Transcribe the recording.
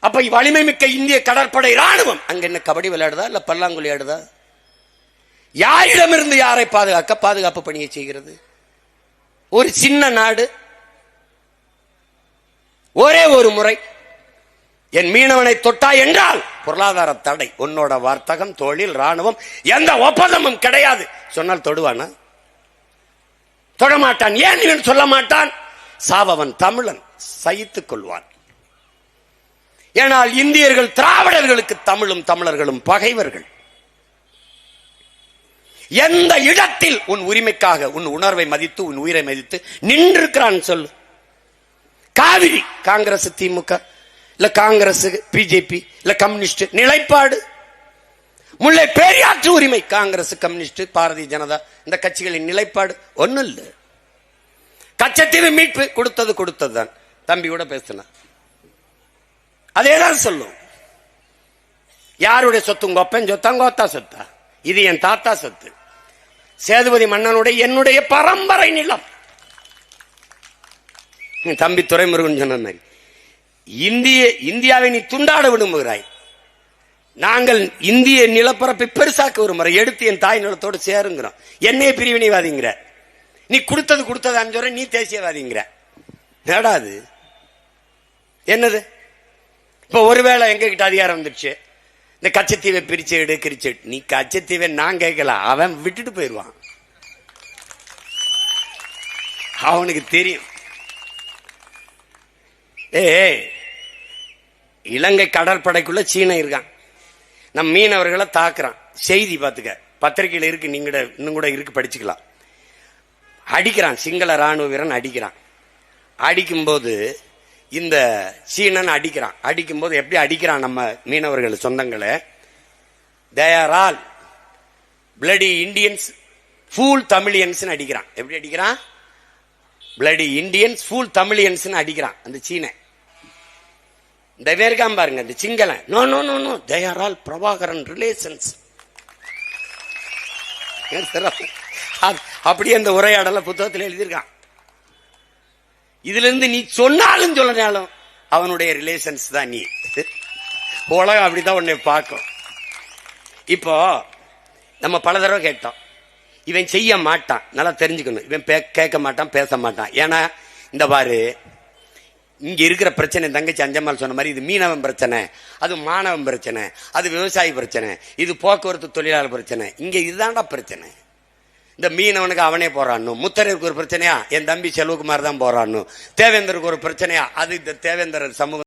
அப்ப வலிமை மிக்க இந்திய கடற்படை ராணுவம் அங்க என்ன கபடி விளையாடுதா? இல்ல பல்லாங்குழி ஆடுதா? யாரிடமிருந்து யாரை பாதுகாக்க பாதுகாப்பு பணியை செய்கிறது? ஒரு சின்ன நாடு ஒரே ஒரு முறை என் மீனவனை தொட்டா என்றால் பொருளாதார தடை. உன்னோட வர்த்தகம் தொழில் ராணுவம் எந்த ஒப்பந்தமும் கிடையாது. சொன்னால் தொடுவானா? தொடமாட்டான் ஏன் இவன் சொல்ல மாட்டான்? சாவவன் தமிழன் சகித்துக் கொள்வான். ஏனால் இந்தியர்கள் திராவிடர்களுக்கு தமிழும் தமிழர்களும் பகைவர்கள். எந்த இடத்தில் உன் உரிமைக்காக உன் உணர்வை மதித்து உன் உயிரை மதித்து நின்றிருக்கிறான் சொல்லு. காவிரி காங்கிரஸ் திமுக இல்ல காங்கிரஸ் பிஜேபி இல்ல கம்யூனிஸ்ட் நிலைப்பாடு. முல்லை பெரியாற்று உரிமை காங்கிரஸ் கம்யூனிஸ்ட் பாரதிய ஜனதா இந்த கட்சிகளின் நிலைப்பாடு ஒண்ணும் இல்ல கச்சத்தீவு மீட்பு கொடுத்தது கொடுத்ததுதான். தம்பி கூட பேசினான் அதேதான் சொல்லும். யாருடைய சொத்து உங்க ஒப்பன் சொத்தா கோத்தா சொத்தா? இது என் தாத்தா சொத்து. சேதுபதி மன்னனுடைய என்னுடைய பரம்பரை நிலம். என் தம்பி துரைமுருகன் சொன்ன மாதிரி. இந்திய இந்தியாவை நீ துண்டாட விடுமுகிறாய் நாங்கள் இந்திய நிலப்பரப்பை பெருசாக்க ஒரு முறை எடுத்து என் தாய் நிலத்தோடு சேருங்கிறோம். என்னைய பிரிவினைவாதிங்கிற. நீ கொடுத்தது கொடுத்ததான்னு சொல்ற நீ தேசியவாதிங்கிற. நேடாது என்னது? இப்ப ஒருவேளை எங்க கிட்ட அதிகாரம் வந்துடுச்சு இந்த கச்சத்தீவை பிரிச்சு எடு கிரிச்சு நீ கச்சத்தீவை நான் கேட்கல அவன் விட்டுட்டு போயிடுவான். அவனுக்கு தெரியும். ஏ இலங்கை கடற்படைக்குள்ள சீன இருக்கான். நம் மீனவர்களை தாக்குறான். செய்தி பார்த்துக்க. பத்திரிகையில் இருக்கு நீங்க இன்னும் கூட இருக்கு படிச்சுக்கலாம். அடிக்கிறான். சிங்கள ராணுவ வீரன் அடிக்கிறான். அடிக்கும்போது இந்த சீனன் அடிக்கிறான். அடிக்கும்போது எப்படி அடிக்கிறான் நம்ம மீனவர்கள் சொந்தங்களை? They're all bloody Indians fool Tamilians அடிக்கிறான். எப்படி அடிக்கிறான்? பிளடி இந்தியன்ஸ் ஃபூல் தமிழியன்ஸ் அடிக்கிறான். அந்த சீன இந்த வேர்காம் பாருங்க இந்த சிங்களன். No no no no they are all Prabhakaran relations அப்படியே அந்த உரையாடலை புத்தகத்தில் எழுதியிருக்கான். இதுல இருந்து நீ சொன்னாலும் சொல்லனாலும் அவனுடைய ரிலேஷன்ஸ் தான் நீ. உலகம் அப்படிதான் உன்னை பார்க்கும். இப்போ நம்ம பல தடவை கேட்டோம். இவன் செய்ய மாட்டான். நல்லா தெரிஞ்சுக்கணும். இவன் பே- கேட்க மாட்டான் பேச மாட்டான். ஏன்னா இந்த பாரு இங்க இருக்கிற பிரச்சனை தங்கச்சி அஞ்சம்மாள் சொன்ன மாதிரி இது மீனவன் பிரச்சனை அது மாணவன் பிரச்சனை அது விவசாயி பிரச்சனை இது போக்குவரத்து தொழிலாளர் பிரச்சனை. இங்க இதுதான்டா பிரச்சனை. இந்த மீனவனுக்கு அவனே போறான்னு. முத்தருக்கு ஒரு பிரச்சனையா? என் தம்பி செல்வகுமார் தான் போறான்னு. தேவேந்தருக்கு ஒரு பிரச்சனையா? அது இந்த தேவேந்தர் சமூகம்